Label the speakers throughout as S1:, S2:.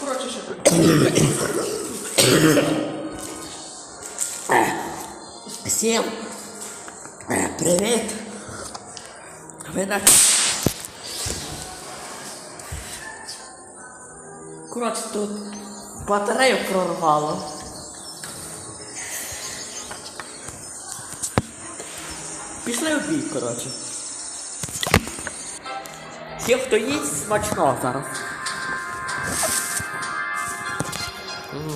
S1: Коротше, ще Всім е, привіт. Ви на... Коротше, тут батарею прорвало. Пішли в бій, коротше. Всім, хто їсть, смачно зараз. Цікаво.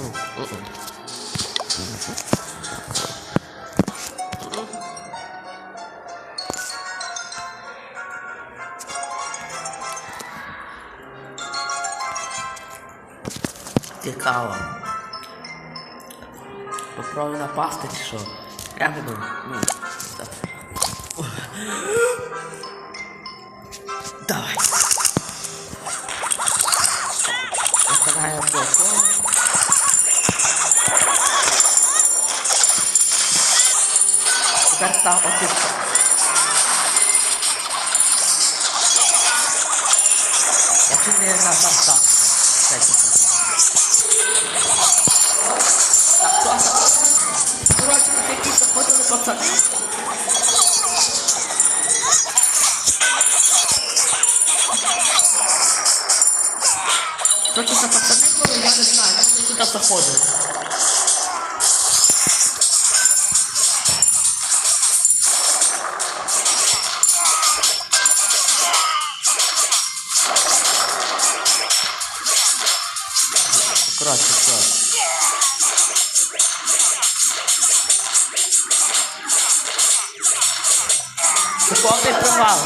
S1: Попробуй напасти чи що? Я не думаю. Тепер став отишка. Я чуть не нажав так. Дайте Так, класно. Коротше, такі заходили пацани. Що це за пацани були, я не знаю, вони сюди заходили. Це повний провал.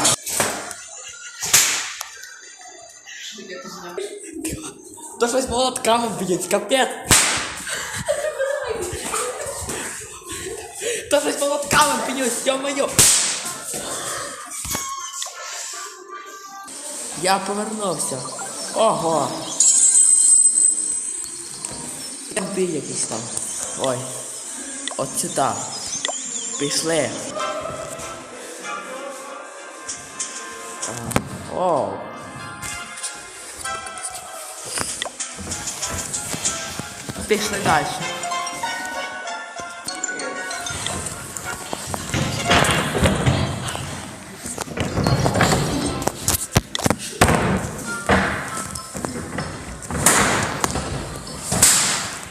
S1: То щось молотками б'ють, капець. То щось молотками б'ють, ё-моё. Я повернувся. Ого. Бій якийсь там. Ой. От сюди. Пішли. Оу. Пішли далі.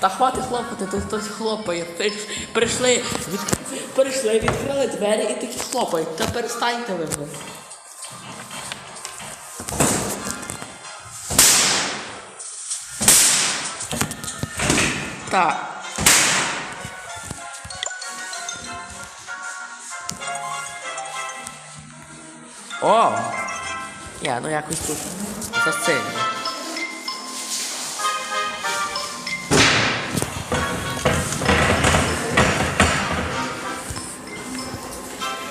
S1: Та хватить хлопати, тут хтось хлопає. Прийшли, від... прийшли, відкрили двері і такі хлопають. Та перестаньте ви. Вже. Так. О! Я, ну якось тут засильно.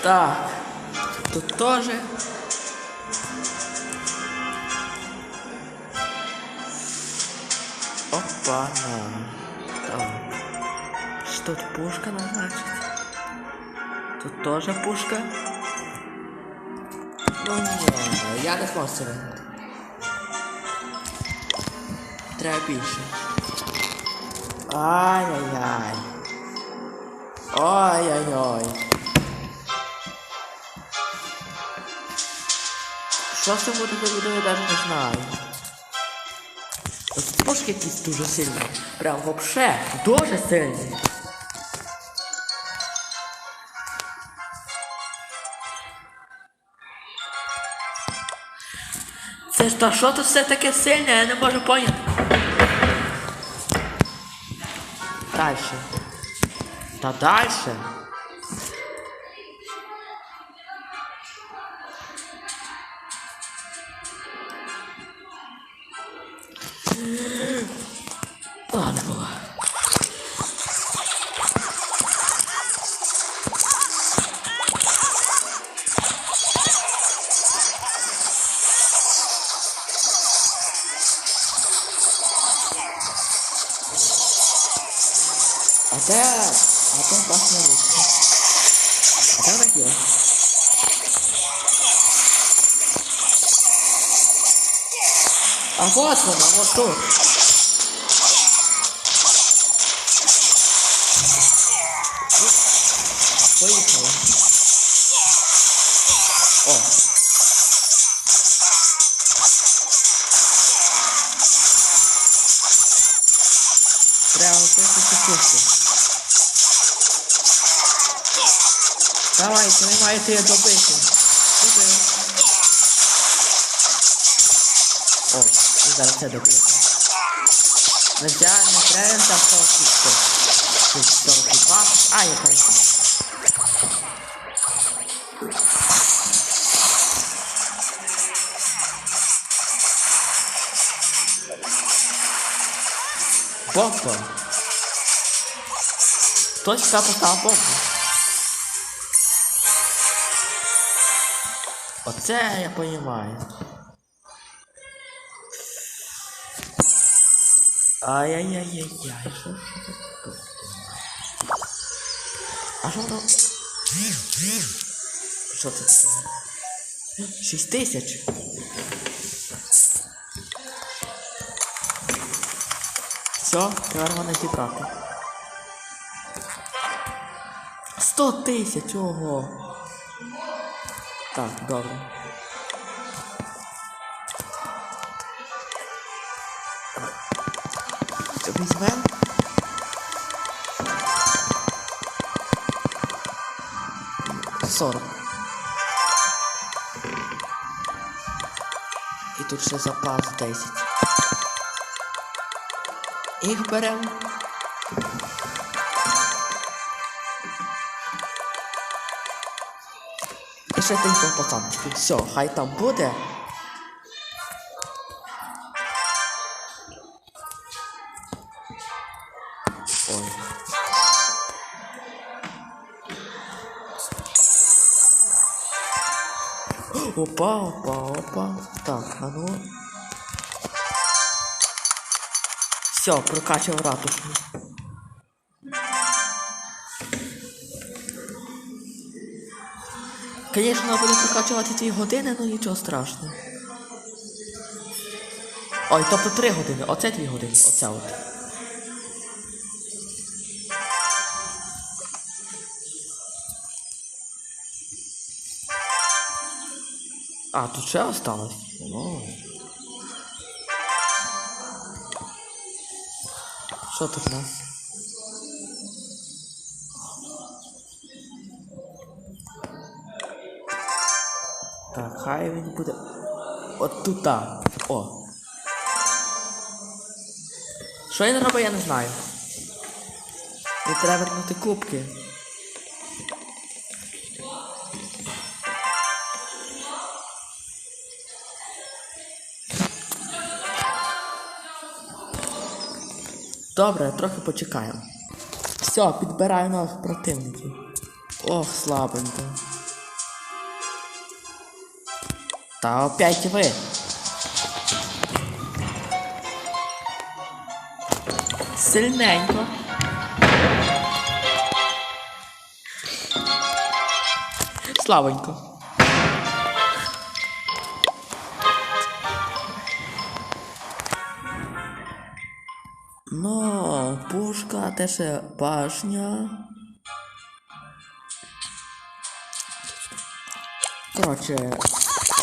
S1: Так. Тут тоже. Опа, Так. Тут пушка назначить? Тут тоже пушка. Ну ні, я не зможу це виграти. Треба більше. Ай-яй-яй. Ой-ой-ой. Що це буде за відео, я навіть не знаю. Пушки якісь дуже сильні. Прям вообще дуже сильні. Це ж та що тут все таке сильне, я не можу поняти. Дальше. Та А де башня вийшла? А де вона є? Давайте, ви маєте добити. Добив. О, і зараз це доб'є. Не взяв, не треба там 46. 42. А, яка є. Бомба. Сюди поставив бомбу. Оце я понимаю. Ай-яй-яй-яй-яй, що ж це таке? А що воно? Що це таке? Шість тисяч. Все, тепер мене зібрати. Сто тисяч, ого. Так, добре. Це візьмем. Сорок. І тут ще запас 10. Їх беремо. І ще пацанчики. Все, хай там буде. Ой. Опа, опа, опа. Так, а ну. Все, прокачав ратушку. Звісно, буде прокачувати дві години, ну нічого страшного. Ой, тобто три години, оце дві години, оце от. А, тут ще осталось? О. Що тут у нас? Хай він буде. От тут. так. О. Що він робить, я не знаю. І треба вернути кубки. Добре, трохи почекаємо. Все, підбираю нових противників. Ох, слабенько. Та опять ви. Сильненько. Слабенько. Ну, пушка, теж башня. Коротше,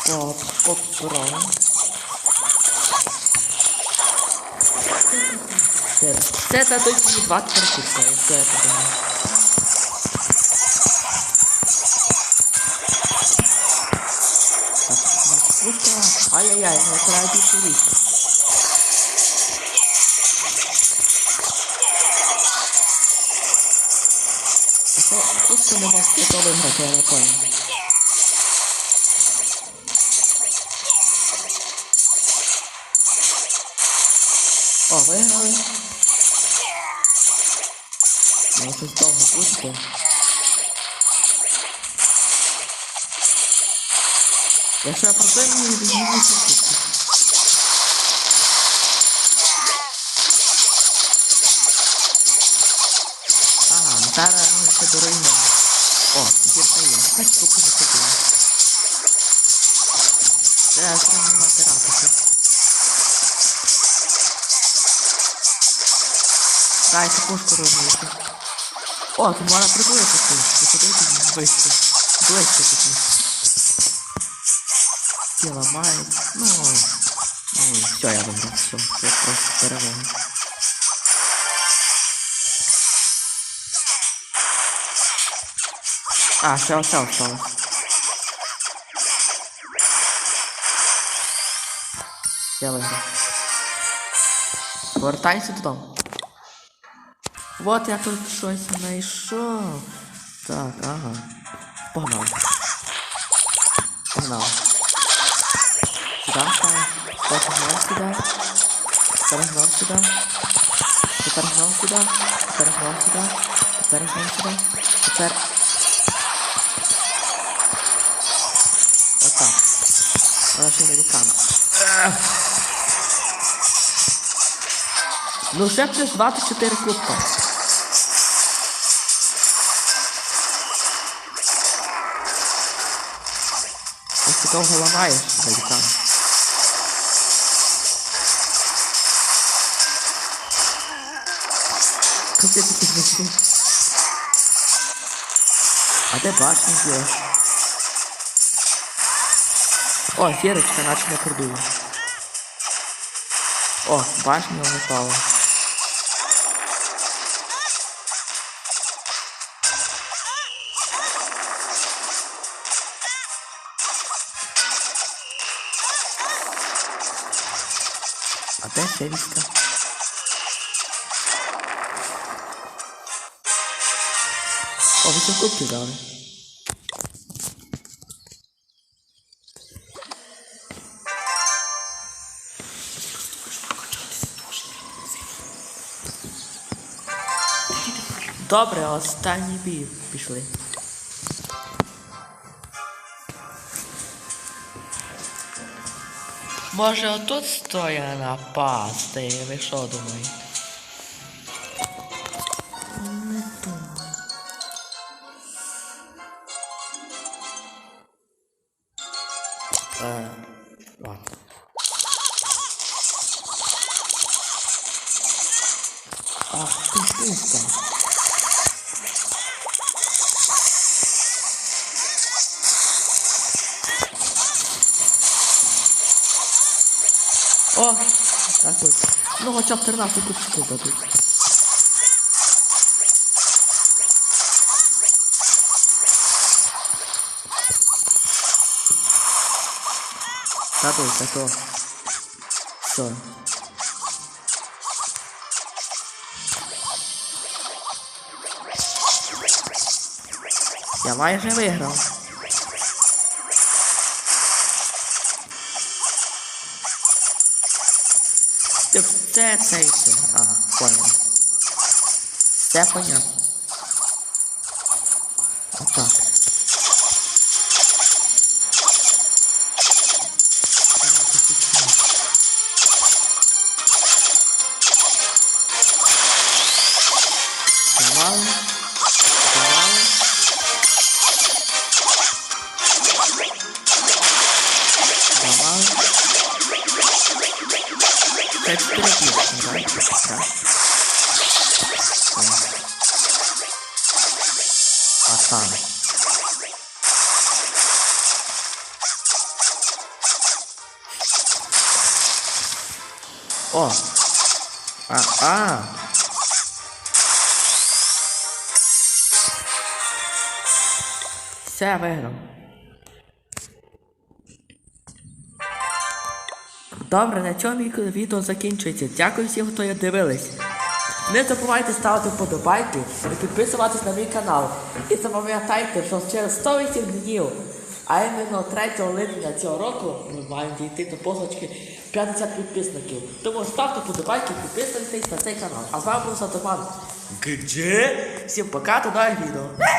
S1: по, по про. Це, це дадуть 20 ракетів, це я подумав. Так. Ай-яй-яй, не треба більше лізти. Це пушка не може готовий грати, я не понял. Довго пусто. Якщо я проблемні, візьму кубки. Ага, ну зараз ще доруйнуємо. О, дірка є. Хоч кубки не купили. Треба зруйнувати ратуші. Дайте пушку Ó, oh, tu mora pro dois aqui. Deixa eu ver dois aqui. Dois aqui. Pela mãe. Não. Não, se olha, não dá só. Eu posso né? esperar lá. Né? Ah, tchau, tchau, tchau. Ela já. Agora tá em cima do dom. Вот я тут щось знайшов. Так, ага. Погнали. Погнали. Сюда знов сюди. Тепер знов сюди. Тепер знов сюди. Тепер знов сюди. Тепер. Отак. Вона ще великана. Ну вже плюс 24 кубка. Ось такого ламаєш, великан. Как я таки знайшов? А де башня злеш? О, фірочка, наче не кордує. О, башня упала. А serijska. Ovi su kupci dali. Dobre, ostanji bi išli. Може отут стоя напасти, ви що думаєте? Не. Ах, ти пуста. Ну, хоча б 13 кубчиків дадуть. А то... Все. Я майже виграв. Ти це це і це. А, понял. Все понятно. Отак. Це чотири кліпки, так? Так. А там. О! А, а! Все, Добре, на цьому відео закінчується. Дякую всім, хто я дивились. Не забувайте ставити вподобайки і підписуватись на мій канал. І запам'ятайте, що через 108 днів, а іменно 3 липня цього року, ми маємо дійти до позначки 50 підписників. Тому ставте вподобайки і підписуйтесь на цей канал. А з вами був Сатоман. Где? Всім пока, до нових відео.